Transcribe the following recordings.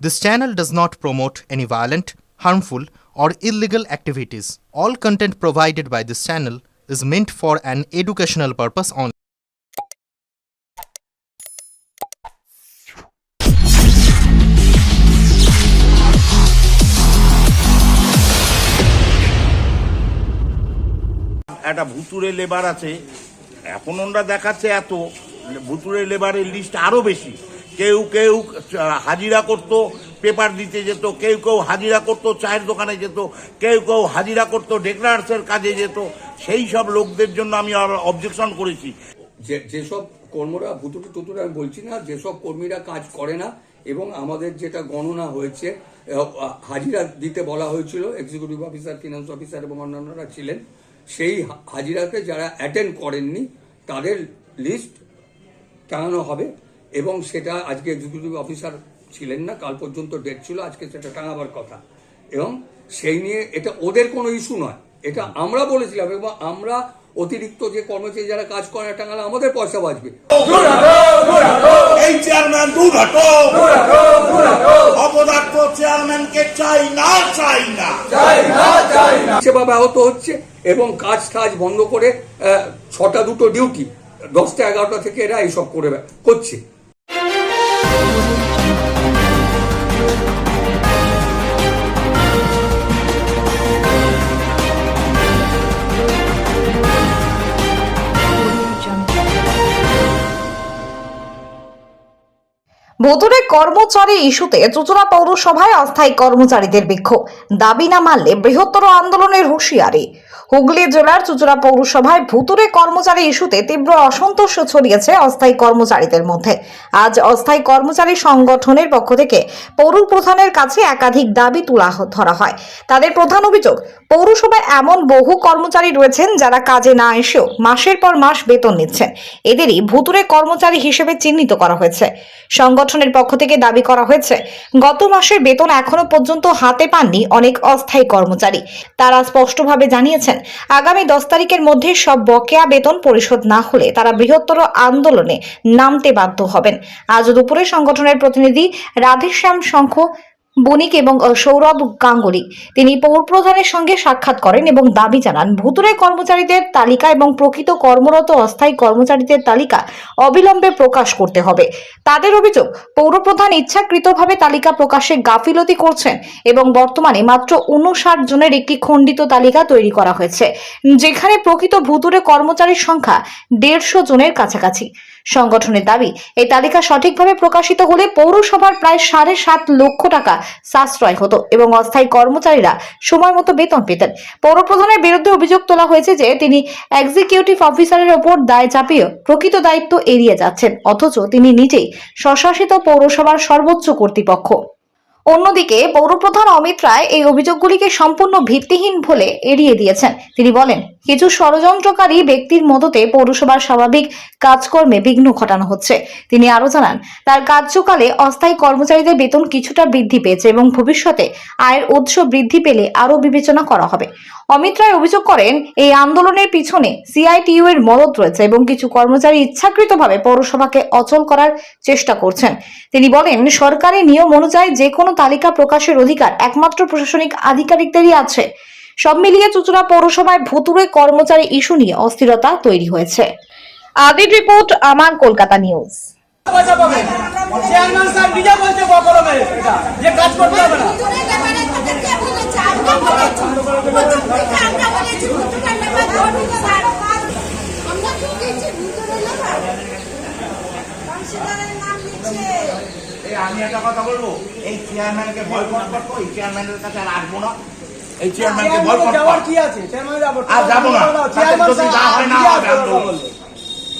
This channel does not promote any violent, harmful, or illegal activities. All content provided by this channel is meant for an educational purpose only. একটা ভুতুরে labour আছে এখন ওরা দেখাচ্ছে এত ভুতুরে লেবারের লিস্ট আরও বেশি কেউ কেউ হাজিরা করত পেপার দিতে যেত, কেউ কেউ হাজিরা করত, চায়ের দোকানে যেত, কেউ কেউ হাজিরা করত ডেকলার্সের কাজে যেত। সেই সব লোকদের জন্য আমি অবজেকশন করেছি। যে, যেসব কর্মরা, ভুতুটু টুতুরে আমি বলছি না, যেসব কর্মীরা কাজ করে না, এবং আমাদের যেটা গণনা হয়েছে হাজিরা দিতে বলা হয়েছিল এক্সিকিউটিভ অফিসার ফিনান্স অফিসার এবং অন্যান্যরা ছিলেন, সেই হা- হাজিরাকে যারা অ্যাটেন্ড করেননি, তাদের লিস্ট টাঙানো হবে। এবং সেটা আজকে এক্সিকিউটিভ অফিসার ছিলেন না কাল পর্যন্ত ডেট ছিল আজকে সেটা টাঙাবার কথা। এবং সেই নিয়ে এটা ওদের কোনো ইস্যু নয়। এটা আমরা বলেছিলাম এবং আমরা অতিরিক্ত যে কর্মচারী যারা কাজ করে টাঙালে আমাদের পয়সা বাঁচবে। এই চেয়ারম্যান দূর হটো অপদার্থ চেয়ারম্যানকে চাই না চাই না। সেবা ব্যাহত হচ্ছে এবং কাজ টাজ বন্ধ করে আহ, ছটা দুটো ডিউটি দশটা এগারোটা থেকে এরা এইসব করে করছে। ভুতুরে কর্মচারী ইস্যুতে চুচুড়া পৌরসভায় অস্থায়ী কর্মচারীদের বিক্ষোভ। দাবি না মানলে বৃহত্তর আন্দোলনের হুঁশিয়ারি। হুগলি জেলার চুচুড়া পৌরসভায় ভুতুরে কর্মচারী ইস্যুতে তীব্র অসন্তোষ ছড়িয়েছে অস্থায়ী কর্মচারীদের মধ্যে। আজ অস্থায়ী কর্মচারী সংগঠনের পক্ষ থেকে পৌর প্রধানের কাছে একাধিক দাবি তোলা ধরা হয়। তাদের প্রধান অভিযোগ, পৌরসভায় এমন বহু কর্মচারী রয়েছেন যারা কাজে না এসেও মাসের পর মাস বেতন নিচ্ছেন। এদেরই ভুতুরে কর্মচারী হিসেবে চিহ্নিত করা হয়েছে। সংগঠনের পক্ষ থেকে দাবি করা হয়েছে, গত মাসের বেতন এখনও পর্যন্ত হাতে পাননি অনেক অস্থায়ী কর্মচারী। তারা স্পষ্টভাবে জানিয়েছেন আগামী দশ তারিখের মধ্যে সব বকেয়া বেতন পরিশোধ না হলে তারা বৃহত্তর আন্দোলনে নামতে বাধ্য হবেন। আজ দুপুরে সংগঠনের প্রতিনিধি রাধেশ্যাম শঙ্খ বণিক এবং সৌরভ গাঙ্গুলি। তিনি পৌর প্রধানের সঙ্গে সাক্ষাৎ করেন এবং দাবি জানান ভুতুরে কর্মচারীদের তালিকা এবং প্রকৃত কর্মরত অস্থায়ী কর্মচারীদের তালিকা অবিলম্বে প্রকাশ করতে হবে। তাদের অভিযোগ, পৌরপ্রধান ইচ্ছাকৃতভাবে তালিকা প্রকাশে গাফিলতি করছেন এবং বর্তমানে মাত্র উনষাট জনের একটি খণ্ডিত তালিকা তৈরি করা হয়েছে, যেখানে প্রকৃত ভুতুরে কর্মচারীর সংখ্যা দেড়শো জনের কাছাকাছি। সংগঠনের দাবি, এই তালিকা সঠিকভাবে প্রকাশিত হলে পৌরসভার প্রায় সাড়ে সাত লক্ষ টাকা সাশ্রয় হতো এবং অস্থায়ী কর্মচারীরা সময় মতো বেতন পেতেন। পৌরপ্রধানের বিরুদ্ধে অভিযোগ তোলা হয়েছে যে তিনি এক্সিকিউটিভ অফিসারের ওপর দায় চাপিয়ে প্রকৃত দায়িত্ব এড়িয়ে যাচ্ছেন, অথচ তিনি নিজেই স্বশাসিত পৌরসভার সর্বোচ্চ কর্তৃপক্ষ। অন্যদিকে পৌরপ্রধান অমিত রায় এই অভিযোগগুলিকে সম্পূর্ণ ভিত্তিহীন বলে এড়িয়ে দিয়েছেন। তিনি বলেন কিছু ষড়যন্ত্রকারী ব্যক্তির মদতে পৌরসভার স্বাভাবিক কাজকর্মে বিঘ্ন ঘটানো হচ্ছে। তিনি আরও জানান, তার কার্যকালে অস্থায়ী কর্মচারীদের বেতন কিছুটা বৃদ্ধি পেয়েছে এবং ভবিষ্যতে আয়ের উৎস বৃদ্ধি পেলে আরও বিবেচনা করা হবে। অমিত রায় অভিযোগ করেন, এই আন্দোলনের পিছনে সিআইটিইউ এর মদত রয়েছে এবং কিছু কর্মচারী ইচ্ছাকৃতভাবে পৌরসভাকে অচল করার চেষ্টা করছেন। তিনি বলেন সরকারি নিয়ম অনুযায়ী যে কোনো তালিকা প্রকাশের অধিকার একমাত্র প্রশাসনিক আধিকারিকদেরই আছে। সব মিলিয়ে চুচুড়া পৌরসভায় ভুতুরে কর্মচারী ইস্যু নিয়ে অস্থিরতা তৈরি হয়েছে। আদির রিপোর্ট আমার কলকাতা নিউজ। যে কাজ করতে হবে না। আমি একটা কথা বলব এই চেয়ারম্যানকে বয়কট করব এই চেয়ারম্যানের কাছে আর আসব না। এই চেয়ারম্যানকে বয়কট যাওয়ার কি আছে? চেয়ারম্যান যাব আর যাব না। তাদের চেয়ারম্যান যদি যা হয় না হবে আন্দোলন।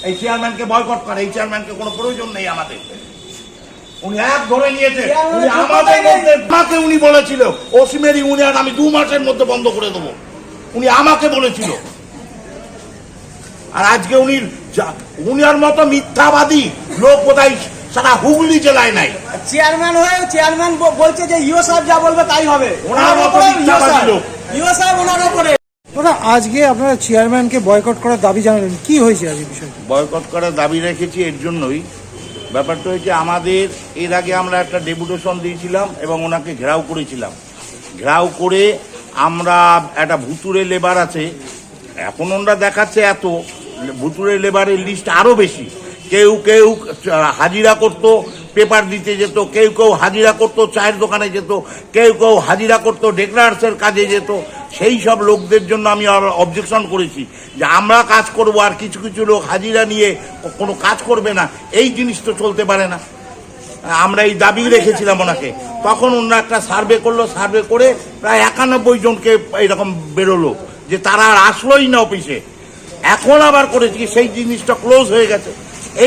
এই চেয়ারম্যানকে বয়কট করে এই চেয়ারম্যানকে কোনো প্রয়োজন নেই আমাদের। উনি এক ধরে নিয়েছে। উনি আমাদের মধ্যে আমাকে উনি বলেছিল অসীমের ইউনিয়ন আমি দু মাসের মধ্যে বন্ধ করে দেবো। উনি আমাকে বলেছিল। আর আজকে উনি যা- উনার মতো মিথ্যাবাদী লোক কোথায় সারা হুগলি জেলায় নাই। চেয়ারম্যান হয়ে চেয়ারম্যান বলছে যে ইও সাহেব যা বলবে তাই হবে। ওনার মতো উপরে ইও সাহেব। লোক। ইও সাহেব ওনার উপরে দাদা আজকে আপনারা চেয়ারম্যানকে বয়কট করার দাবি জানালেন। কি হয়েছে আজ বিষয়ে? বয়কট করার দাবি রেখেছি এর জন্যই। ব্যাপারটা হয়েছে আমাদের এর আগে আমরা একটা ডেপুটেশন দিয়েছিলাম এবং ওনাকে ঘেরাও করেছিলাম। ঘেরাও করে আমরা একটা ভুতুরে লেবার আছে। এখন ওনারা দেখাচ্ছে এত ভুতুরে লেবারের লিস্ট আরও বেশি। কেউ কেউ হাজিরা করত, পেপার দিতে যেত, কেউ কেউ হাজিরা করত, চায়ের দোকানে যেত, কেউ কেউ হাজিরা করত ডেকলার্সের কাজে যেত। সেই সব লোকদের জন্য আমি অবজেকশন করেছি যে আমরা কাজ করব আর কিছু কিছু লোক হাজিরা নিয়ে কোনো কাজ করবে না। এই জিনিস তো চলতে পারে না। আমরা এই দাবি রেখেছিলাম ওনাকে। তখন ওনারা একটা সার্ভে করল, সার্ভে করে প্রায় একানব্বই জনকে এরকম বেরোলো যে তারা আর আসলোই না অফিসে। এখন আবার করেছি সেই জিনিসটা ক্লোজ হয়ে গেছে।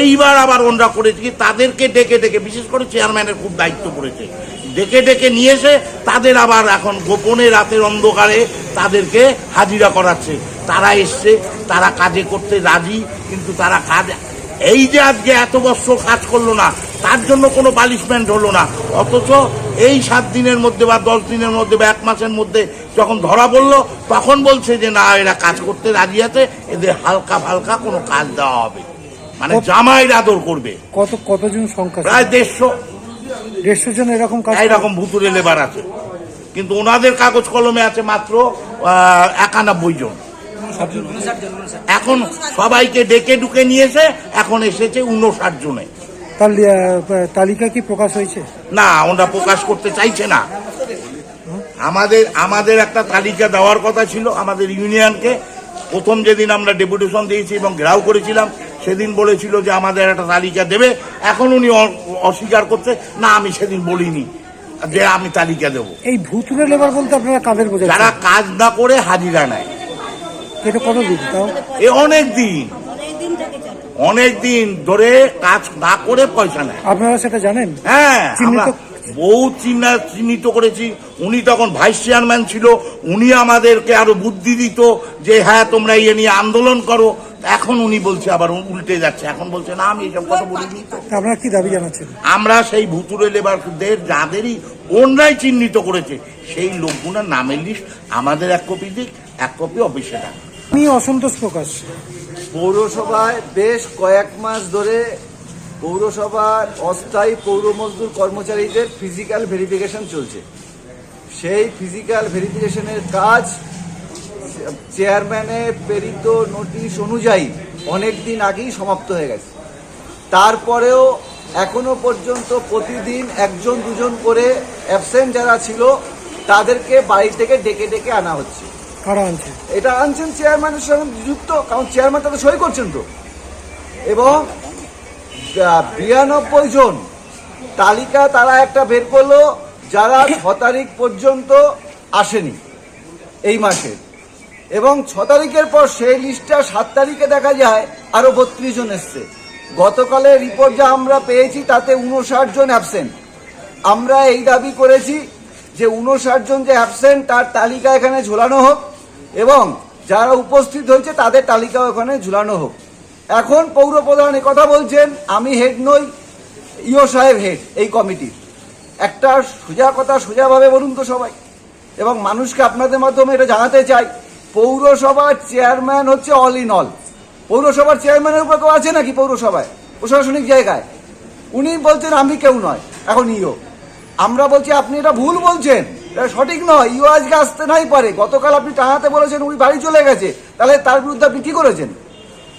এইবার আবার ওনরা করেছে কি, তাদেরকে ডেকে ডেকে, বিশেষ করে চেয়ারম্যানের খুব দায়িত্ব পড়েছে, ডেকে ডেকে নিয়ে এসে তাদের আবার এখন গোপনে রাতের অন্ধকারে তাদেরকে হাজিরা করাচ্ছে। তারা এসছে, তারা কাজে করতে রাজি, কিন্তু তারা কাজ, এই যে আজকে এত বছর কাজ করল না, তার জন্য কোনো পানিশমেন্ট হলো না, অথচ এই সাত দিনের মধ্যে বা দশ দিনের মধ্যে বা এক মাসের মধ্যে যখন ধরা পড়ল, তখন বলছে যে না, এরা কাজ করতে রাজি আছে, এদের হালকা ফালকা কোনো কাজ দেওয়া হবে। মানে জামাইয়ের আদর করবে। কত কতজন সংখ্যা প্রায় দেড়শো। দেড়শো জন এরকম কাজ এইরকম ভুতুরে লেবার আছে। কিন্তু ওনাদের কাগজ কলমে আছে মাত্র একানব্বই জন। এখন সবাইকে ডেকে ডুকে নিয়েছে এখন এসেছে উনষাট জনে। তালিকা কি প্রকাশ হয়েছে? না ওরা প্রকাশ করতে চাইছে না। আমাদের আমাদের একটা তালিকা দেওয়ার কথা ছিল আমাদের ইউনিয়নকে। প্রথম যেদিন আমরা ডেপুটেশন দিয়েছি এবং ঘেরাও করেছিলাম সেদিন বলেছিল যে আমাদের একটা তালিকা দেবে। এখন উনি অস্বীকার করছে না আমি সেদিন বলিনি যে আমি তালিকা দেব। এই ভুতুরে লেবার বলতে আপনারা কাদের যারা কাজ না করে হাজিরা নেয় এটা কত দিন তাও? এ অনেক দিন। অনেক দিন ধরে কাজ না করে পয়সা নেয়। আপনারা সেটা জানেন? হ্যাঁ আমরা বহু চিহ্না চিহ্নিত করেছি। উনি তখন ভাইস চেয়ারম্যান ছিল। উনি আমাদেরকে আরও বুদ্ধি দিত যে হ্যাঁ তোমরা ইয়ে নিয়ে আন্দোলন করো। এখন উনি বলছে আবার উল্টে যাচ্ছে। এখন বলছে না আমি এসব কথা বলিনি। আপনারা কি দাবি জানাচ্ছেন? আমরা সেই ভুতুরে লেবারদের যাদেরই অন্যায় চিহ্নিত করেছে সেই লোকগুলোর নামের লিস্ট আমাদের এক কপি দিক এক কপি অফিসে রাখ আমি অসন্তোষ প্রকাশ। পৌরসভায় বেশ কয়েক মাস ধরে পৌরসভার অস্থায়ী পৌর মজদুর কর্মচারীদের ফিজিক্যাল ভেরিফিকেশন চলছে। সেই ফিজিক্যাল ভেরিফিকেশনের কাজ চেয়ারম্যানের প্রেরিত নোটিশ অনুযায়ী অনেক দিন আগেই সমাপ্ত হয়ে গেছে। তারপরেও এখনও পর্যন্ত প্রতিদিন একজন দুজন করে অ্যাবসেন্ট যারা ছিল তাদেরকে বাড়ি থেকে ডেকে ডেকে আনা হচ্ছে। এটা আনছেন চেয়ারম্যানের সঙ্গে যুক্ত কারণ চেয়ারম্যান তাদের সই করছেন তো। এবং বিরানব্বই জন তালিকা তারা একটা বের করল যারা ছ তারিখ পর্যন্ত আসেনি এই মাসে। এবং ছ তারিখের পর সেই লিস্টটা সাত তারিখে দেখা যায়, আরও বত্রিশ জন এসছে। গতকালের রিপোর্ট যা আমরা পেয়েছি তাতে উনষাট জন অ্যাবসেন্ট আমরা এই দাবি করেছি যে উনষাট জন যে অ্যাবসেন্ট তার তালিকা এখানে ঝোলানো হোক এবং যারা উপস্থিত হয়েছে তাদের তালিকাও এখানে ঝুলানো হোক। এখন পৌর প্রধান কথা বলছেন, আমি হেড নই, ইও সাহেব হেড এই কমিটির। একটা সোজা কথা সোজাভাবে বলুন তো সবাই। এবং মানুষকে আপনাদের মাধ্যমে এটা জানাতে চাই। পৌরসভার চেয়ারম্যান হচ্ছে অল ইন অল। পৌরসভার চেয়ারম্যানের উপর কেউ আছে নাকি পৌরসভায়? প্রশাসনিক জায়গায়। উনি বলছেন, আমি কেউ নয়, এখন ইও। আমরা বলছি, আপনি এটা ভুল বলছেন। এটা সঠিক নয়, ইও আজকে আসতে নাই পারে। গতকাল আপনি টাঙাতে বলেছেন, উনি বাড়ি চলে গেছে। তাহলে তার বিরুদ্ধে আপনি কি করেছেন?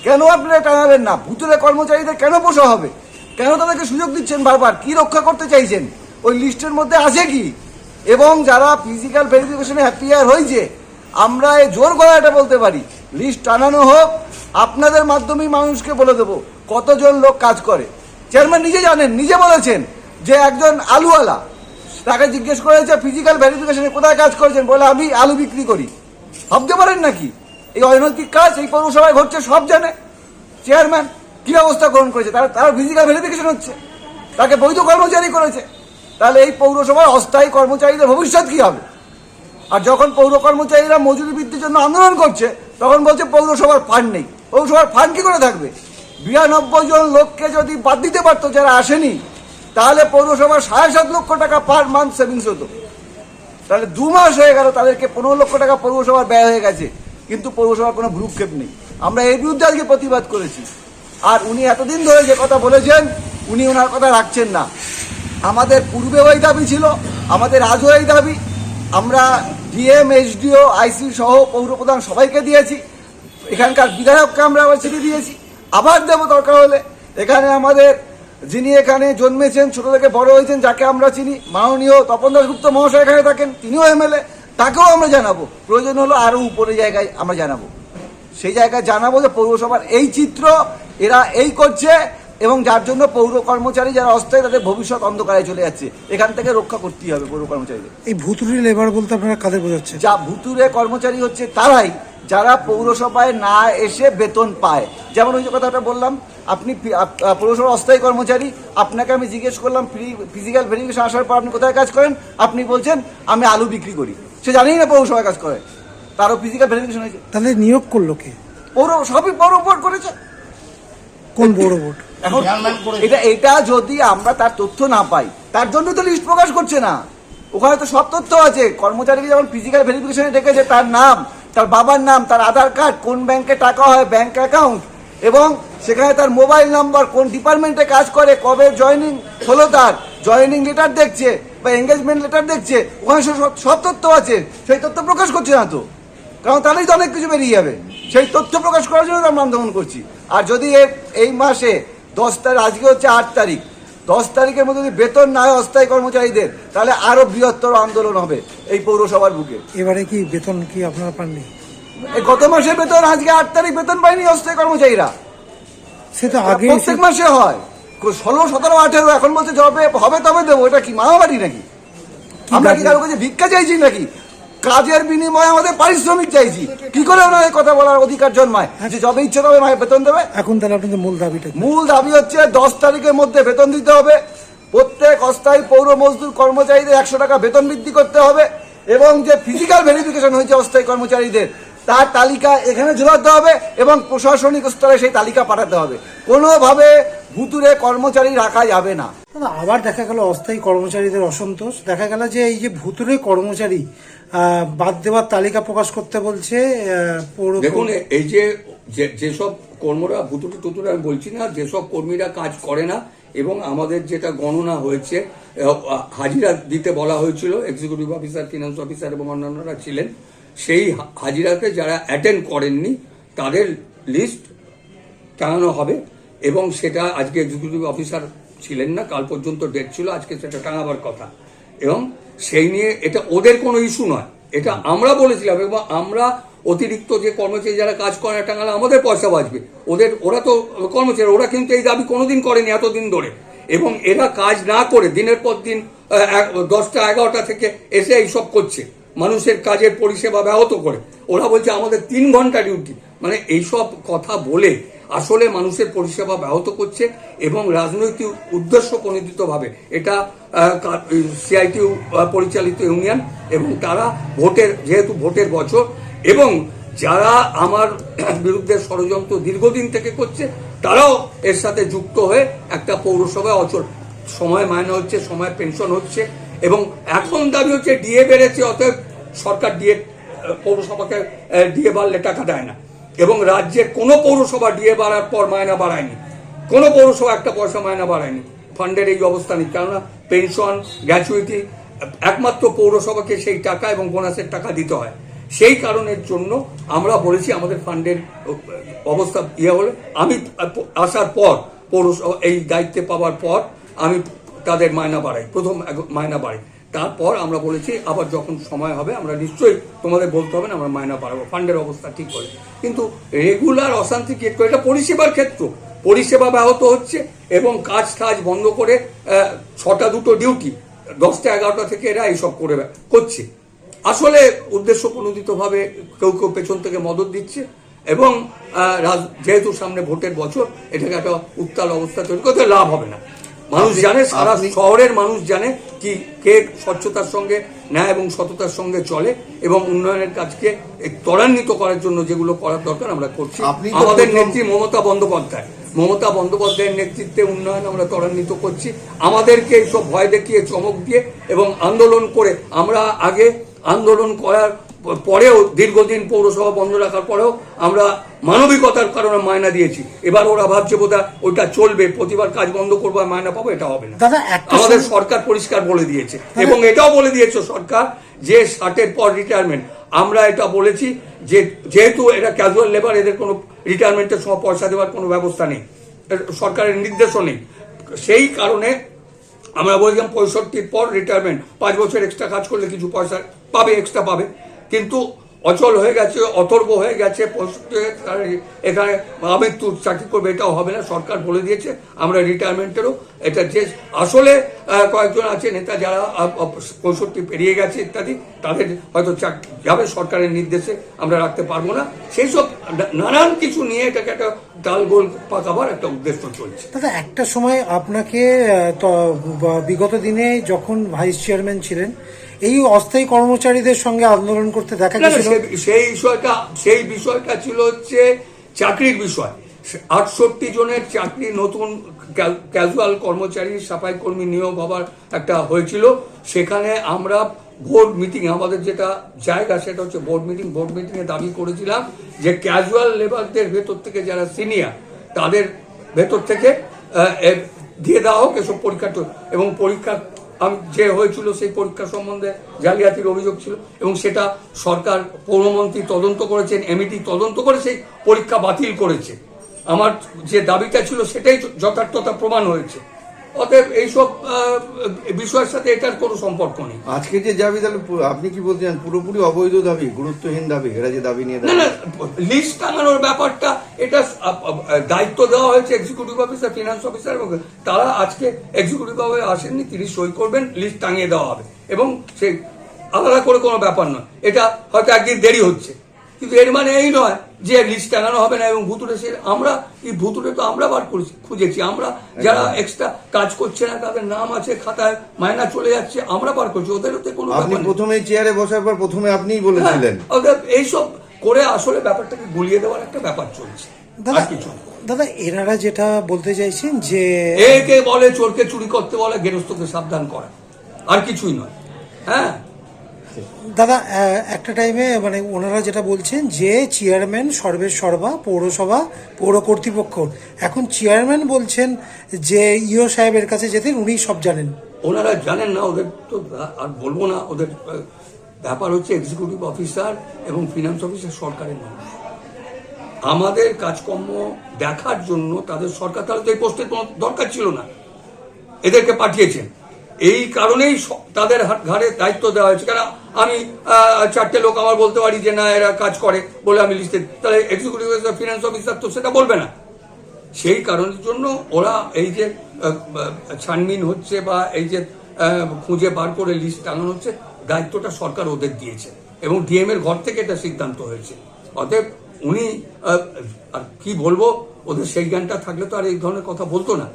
কেন আপনারা টাঙাবেন না? ভুতুরে কর্মচারীদের কেন পোষা হবে? কেন তাদেরকে সুযোগ দিচ্ছেন বারবার? কি রক্ষা করতে চাইছেন? ওই লিস্টের মধ্যে আছে কি? এবং যারা ফিজিক্যাল ভেরিফিকেশনে হ্যাপিয়ার হয়েছে আমরা এই জোর গলা এটা বলতে পারি। লিস্ট টানানো হোক, আপনাদের মাধ্যমেই মানুষকে বলে দেবো কতজন লোক কাজ করে। চেয়ারম্যান নিজে জানেন, নিজে বলেছেন যে একজন আলুওয়ালা। তাকে জিজ্ঞেস করেছে ফিজিক্যাল ভেরিফিকেশনে কোথায় কাজ করেছেন? বলে, আমি আলু বিক্রি করি। ভাবতে পারেন নাকি? এই অনৈতিক কাজ, এই পৌরসভায় ঘটছে, সব জানে। চেয়ারম্যান কি ব্যবস্থা গ্রহণ করেছে? তার তার ফিজিক্যাল ভেরিফিকেশন হচ্ছে। তাকে বৈধ কর্মচারী করেছে। তাহলে এই পৌরসভায় অস্থায়ী কর্মচারীদের ভবিষ্যৎ কি হবে? আর যখন পৌর কর্মচারীরা মজুরি বৃদ্ধির জন্য আন্দোলন করছে, তখন বলছে পৌরসভার ফান্ড নেই। পৌরসভার ফান্ড কি করে থাকবে? বিরানব্বই জন লোককে যদি বাদ দিতে পারতো যারা আসেনি, তাহলে পৌরসভার সাড়ে সাত লক্ষ টাকা পার মান্থ সেভিংস হতো। তাহলে দু মাস হয়ে গেল তাদেরকে পনেরো লক্ষ টাকা পৌরসভার ব্যয় হয়ে গেছে, কিন্তু পৌরসভার কোনো ভ্রুক্ষেপ নেই। আমরা এর বিরুদ্ধে আজকে প্রতিবাদ করেছি। আর উনি এতদিন ধরে যে কথা বলেছেন, উনি ওনার কথা রাখছেন না। আমাদের পূর্বে ওই দাবি ছিল, আমাদের আজও এই দাবি। আমরা ডিএম, এইচডিও আইসি সহ পৌরপ্রধান সবাইকে দিয়েছি। এখানকার বিধায়ককে আমরা আবার চিঠি দিয়েছি। আবার দেবো দরকার হলে। এখানে আমাদের যিনি এখানে জন্মেছেন, ছোট থেকে বড় হয়েছেন, যাকে আমরা চিনি, মাননীয় তপন দাসগুপ্ত মহাশয় এখানে থাকেন, তিনিও এমএলএ, তাকেও আমরা জানাব। প্রয়োজন হলো আরও উপরে জায়গায় আমরা জানাব। সেই জায়গায় জানাব যে পৌরসভার এই চিত্র, এরা এই করছে এবং যার জন্য পৌর কর্মচারী যারা অস্থায়ী তাদের ভবিষ্যৎ অন্ধকারে চলে যাচ্ছে। এখান থেকে রক্ষা করতেই হবে পৌর কর্মচারীদের। এই ভুতুরে লেবার বলতে আপনারা কাদের বোঝাচ্ছে যা ভুতুরে কর্মচারী হচ্ছে তারাই যারা পৌরসভায় না এসে বেতন পায়। যেমন ওই যে কথাটা বললাম আপনি পৌরসভার অস্থায়ী কর্মচারী আপনাকে আমি জিজ্ঞেস করলাম ফ্রি ফিজিক্যাল ভেরিফিকেশন আসার পর আপনি কোথায় কাজ করেন? আপনি বলছেন আমি আলু বিক্রি করি। সে জানেই না পৌরসভায় কাজ করে। তারও ফিজিক্যাল ভেরিফিকেশন হয়েছে। তাহলে নিয়োগ করল কে? পৌর সবই পৌর বোর্ড করেছে। কোন বড় বোর্ড? এখন এটা এটা যদি আমরা তার তথ্য না পাই তার জন্য তো লিস্ট প্রকাশ করছে না। ওখানে তো সব তথ্য আছে। কর্মচারীকে যেমন ফিজিক্যাল ভেরিফিকেশনে দেখেছে তার নাম তার বাবার নাম তার আধার কার্ড কোন ব্যাংকে টাকা হয় ব্যাংক অ্যাকাউন্ট এবং সেখানে তার মোবাইল নাম্বার কোন ডিপার্টমেন্টে কাজ করে কবে জয়েনিং হলো তার জয়েনিং লেটার দেখছে বা এঙ্গেজমেন্ট লেটার দেখছে ওখানে সব- সব তথ্য আছে। সেই তথ্য প্রকাশ করছে না তো। কারণ তাহলেই তো অনেক কিছু বেরিয়ে যাবে। সেই তথ্য প্রকাশ করার জন্য আমরা আন্দোলন করছি। আর যদি এই মাসে দশ তারিখ আজকে হচ্ছে আট তারিখ। দশ তারিখের মধ্যে যদি বেতন না হয় অস্থায়ী কর্মচারীদের তাহলে আরও বৃহত্তর আন্দোলন হবে এই পৌরসভার বুকে। এবারে কি বেতন কি আপনারা পাননি? গত মাসে বেতন আজকে আট তারিখ বেতন পায়নি অস্থায়ী কর্মচারীরা। সে তো আগে প্রত্যেক মাসে হয়। ষোলো সতেরো আঠেরো এখন বলছে যবে হবে তবে দেবো এটা কি মামাবাড়ি নাকি? আমরা কি কারও কাছে ভিক্ষা চাইছি নাকি? কাজের বিনিময়ে আমাদের পারিশ্রমিক চাইছি। কি করে ওনার এই কথা বলার অধিকার জন্মায়? যে যবে ইচ্ছে তবে বেতন দেবে। এখন তাহলে আপনাদের মূল দাবিটা মূল দাবি হচ্ছে দশ তারিখের মধ্যে বেতন দিতে হবে। প্রত্যেক অস্থায়ী পৌর মজদুর কর্মচারীদের একশো টাকা বেতন বৃদ্ধি করতে হবে এবং যে ফিজিক্যাল ভেরিফিকেশন হয়েছে অস্থায়ী কর্মচারীদের তার তালিকা এখানে ঝোলাতে হবে এবং প্রশাসনিক স্তরে সেই তালিকা পাঠাতে হবে। কোনোভাবে ভুতুরে কর্মচারী রাখা যাবে না। আবার দেখা গেল অস্থায়ী কর্মচারীদের অসন্তোষ। দেখা গেল যে এই যে ভুতুরে কর্মচারী বাদ দেওয়ার তালিকা প্রকাশ করতে বলছে দেখুন এই যে যেসব কর্মরা ভুতুটু টুতুরে আমি বলছি না যেসব কর্মীরা কাজ করে না এবং আমাদের যেটা গণনা হয়েছে হাজিরা দিতে বলা হয়েছিল এক্সিকিউটিভ অফিসার ফিনান্স অফিসার এবং অন্যান্যরা ছিলেন সেই হা- হাজিরাকে যারা অ্যাটেন্ড করেননি তাদের লিস্ট টাঙানো হবে এবং সেটা আজকে এক্সিকিউটিভ অফিসার ছিলেন না কাল পর্যন্ত ডেট ছিল আজকে সেটা টাঙাবার কথা। এবং সেই নিয়ে এটা ওদের কোনো ইস্যু নয়। এটা আমরা বলেছিলাম এবং আমরা অতিরিক্ত যে কর্মচারী যারা কাজ করে টাঙালে আমাদের পয়সা বাঁচবে। ওদের, ওরা তো কর্মচারী, ওরা কিন্তু এই দাবি কোনোদিন করেনি এতদিন ধরে। এবং এরা কাজ না করে দিনের পর দিন দশটা, এগারোটা থেকে এসে এইসব করছে। মানুষের কাজের পরিষেবা ব্যাহত করে। ওরা বলছে আমাদের তিন ঘণ্টা ডিউটি। মানে এইসব কথা বলে আসলে মানুষের পরিষেবা ব্যাহত করছে এবং রাজনৈতিক উদ্দেশ্য প্রণোদিতভাবে। এটা সিআইটিউ পরিচালিত ইউনিয়ন এবং তারা ভোটের, যেহেতু ভোটের বছর এবং যারা আমার বিরুদ্ধে ষড়যন্ত্র দীর্ঘদিন থেকে করছে, তারাও এর সাথে যুক্ত হয়ে একটা পৌরসভায় অচল, সময় মায়না হচ্ছে, সময় পেনশন হচ্ছে এবং এখন দাবি হচ্ছে, ডিএ বেড়েছে, অতএব সরকার ডিএ পৌরসভাকে ডিএ বাড়লে টাকা দেয় না। এবং রাজ্যের কোনো পৌরসভা ডিএ বাড়ার পর মায়না বাড়ায়নি। কোনো পৌরসভা একটা পয়সা মায়না বাড়ায়নি। ফান্ডের এই অবস্থা নেই। কেননা পেনশন গ্র্যাচুইটি একমাত্র পৌরসভাকে সেই টাকা এবং বোনাসের টাকা দিতে হয়। সেই কারণের জন্য আমরা বলেছি আমাদের ফান্ডের অবস্থা ইয়ে হলে আমি আসার পর পৌরসভা এই দায়িত্বে পাওয়ার পর আমি তাদের মায়না বাড়াই। প্রথম মায়না বাড়াই। তারপর আমরা বলেছি, আবার যখন সময় হবে, আমরা নিশ্চয়ই তোমাদের বলতে হবে না, আমরা মায়না বাড়াবো। ফান্ডের অবস্থা ঠিক করে কিন্তু রেগুলার অশান্তি ক্রিয়েট করে, এটা পরিষেবার ক্ষেত্র। পরিষেবা ব্যাহত হচ্ছে এবং কাজ টাজ বন্ধ করে ছটা দুটো ডিউটি দশটা এগারোটা থেকে এরা এইসব করে করছে। আসলে উদ্দেশ্য প্রণোদিতভাবে কেউ কেউ পেছন থেকে মদত দিচ্ছে এবং যেহেতু সামনে ভোটের বছর, এটাকে একটা উত্তাল অবস্থা তৈরি করতে লাভ হবে না। মানুষ জানে সারা শহরের মানুষ জানে কি কে স্বচ্ছতার সঙ্গে ন্যায় এবং সততার সঙ্গে চলে এবং উন্নয়নের কাজকে ত্বরান্বিত করার জন্য যেগুলো করার দরকার আমরা করছি। আমাদের নেত্রী মমতা বন্দ্যোপাধ্যায়। মমতা বন্দ্যোপাধ্যায়ের নেতৃত্বে উন্নয়ন আমরা ত্বরান্বিত করছি। আমাদেরকে এইসব ভয় দেখিয়ে চমক দিয়ে এবং আন্দোলন করে আমরা আগে আন্দোলন করার পরেও দীর্ঘদিন পৌরসভা বন্ধ রাখার পরেও আমরা মানবিকতার কারণে মায়না দিয়েছি। এবার ওরা ভাবছে বোধহয় ওইটা চলবে প্রতিবার কাজ বন্ধ করব আর মায়না পাবো এটা হবে না। আমাদের সরকার পরিষ্কার বলে দিয়েছে। এবং এটাও বলে দিয়েছে সরকার যে ষাটের পর রিটায়ারমেন্ট আমরা এটা বলেছি যে যেহেতু এটা ক্যাজুয়াল লেবার এদের কোনো রিটায়ারমেন্টের সময় পয়সা দেওয়ার কোনো ব্যবস্থা নেই। সরকারের নির্দেশও নেই। সেই কারণে আমরা বলছিলাম পঁয়ষট্টির পর রিটায়ারমেন্ট পাঁচ বছর এক্সট্রা কাজ করলে কিছু পয়সা পাবে এক্সট্রা পাবে। কিন্তু অচল হয়ে গেছে, অথর্ব হয়ে গেছে এখানে আমৃত্যু চাকরি করবে, এটাও হবে না, সরকার বলে দিয়েছে, আমরা রিটায়ারমেন্টেরও এটা যে আসলে কয়েকজন আছে নেতা যারা পঁয়ষট্টি পেরিয়ে গেছে ইত্যাদি তাদের হয়তো যাবে সরকারের নির্দেশে আমরা রাখতে পারব না। সেই সব নানান কিছু নিয়ে এটাকে একটা গোল পাকাবার একটা উদ্দেশ্য চলছে। দাদা একটা সময় আপনাকে বিগত দিনে যখন ভাইস চেয়ারম্যান ছিলেন এই অস্থায়ী কর্মচারীদের সঙ্গে আন্দোলন করতে দেখা গেছিল? সেই বিষয়টা সেই বিষয়টা ছিল হচ্ছে চাকরির বিষয়। আটষট্টি জনের চাকরি নতুন ক্যাজুয়াল কর্মচারী, সাফাই কর্মী নিয়োগ হবার একটা হয়েছিল। সেখানে আমরা বোর্ড মিটিং আমাদের যেটা জায়গা সেটা হচ্ছে বোর্ড মিটিং বোর্ড মিটিং এ দাবি করেছিলাম যে ক্যাজুয়াল লেবারদের ভেতর থেকে যারা সিনিয়র তাদের ভেতর থেকে দিয়ে দেওয়া হোক এসব পরীক্ষা এবং পরীক্ষা যে হয়েছিল সেই পরীক্ষা সম্বন্ধে জালিয়াতির অভিযোগ ছিল এবং সেটা সরকার পৌরমন্ত্রী তদন্ত করেছেন এমইটি তদন্ত করে সেই পরীক্ষা বাতিল করেছে। আমার যে দাবিটা ছিল সেটাই যথার্থতা প্রমাণ হয়েছে। অতএব এইসব বিষয়ের সাথে এটার কোনো সম্পর্ক নেই। আজকে যে দাবি তাহলে আপনি কি বলতে চান? পুরোপুরি অবৈধ দাবি গুরুত্বহীন দাবি এরা যে দাবি নিয়ে না না লিস্ট টাঙানোর ব্যাপারটা এটা দায়িত্ব দেওয়া হয়েছে এক্সিকিউটিভ অফিসার ফিনান্স অফিসার এবং তারা আজকে এক্সিকিউটিভ ভাবে আসেননি তিনি সই করবেন লিস্ট টাঙিয়ে দেওয়া হবে। এবং সেই আলাদা করে কোনো ব্যাপার নয়। এটা হয়তো একদিন দেরি হচ্ছে। কিন্তু এর মানে এই নয় যে লিস্ট টাঙানো হবে না এবং ভুতুরে সে আমরা এই ভুতুরে তো আমরা বার করেছি খুঁজেছি। আমরা যারা এক্সট্রা কাজ করছে না তাদের নাম আছে খাতায় মায়না চলে যাচ্ছে আমরা বার করছি। ওদের ওতে কোনো আপনি প্রথমে চেয়ারে বসার পর প্রথমে আপনিই বলেছিলেন। হ্যাঁ, অতএব এইসব করে আসলে ব্যাপারটাকে গুলিয়ে দেওয়ার একটা ব্যাপার চলছে। দাদা আর কিছু দাদা এনারা যেটা বলতে চাইছেন যে একে বলে চোরকে চুরি করতে বলে গেরস্তকে সাবধান করা। আর কিছুই নয়। হ্যাঁ? দাদা একটা টাইমে মানে ওনারা যেটা বলছেন যে চেয়ারম্যান সর্বের সর্বা পৌরসভা পৌর কর্তৃপক্ষ। এখন চেয়ারম্যান বলছেন যে ইও সাহেবের কাছে যেতেন উনি সব জানেন। ওনারা জানেন না, ওদের তো, আর বলব না, ওদের ব্যাপার হচ্ছে এক্সিকিউটিভ অফিসার এবং ফিনান্স অফিসার সরকারের মানুষ। আমাদের কাজকর্ম দেখার জন্য তাদের সরকার, তাহলে তো এই পোস্টের কোনো দরকার ছিল না। এদেরকে পাঠিয়েছেন। এই কারণেই তাদের ঘাড়ে দায়িত্ব দেওয়া হয়েছে। কারণ আমি চারটে লোক আমার বলতে পারি যে, না, এরা কাজ করে, বলে আমি লিস্টে তাহলে এক্সিকিউটিভ ফিনান্স অফিসার তো সেটা বলবে না। সেই কারণের জন্য ওরা এই যে ছানবিন হচ্ছে বা এই যে খুঁজে বার করে লিস্ট টাঙানো হচ্ছে, দায়িত্বটা সরকার ওদের দিয়েছে এবং ডিএম এর ঘর থেকে এটা সিদ্ধান্ত হয়েছে। অতএব উনি আর কি বলব, ওদের সেই জ্ঞানটা থাকলে তো আর এই ধরনের কথা বলতো না।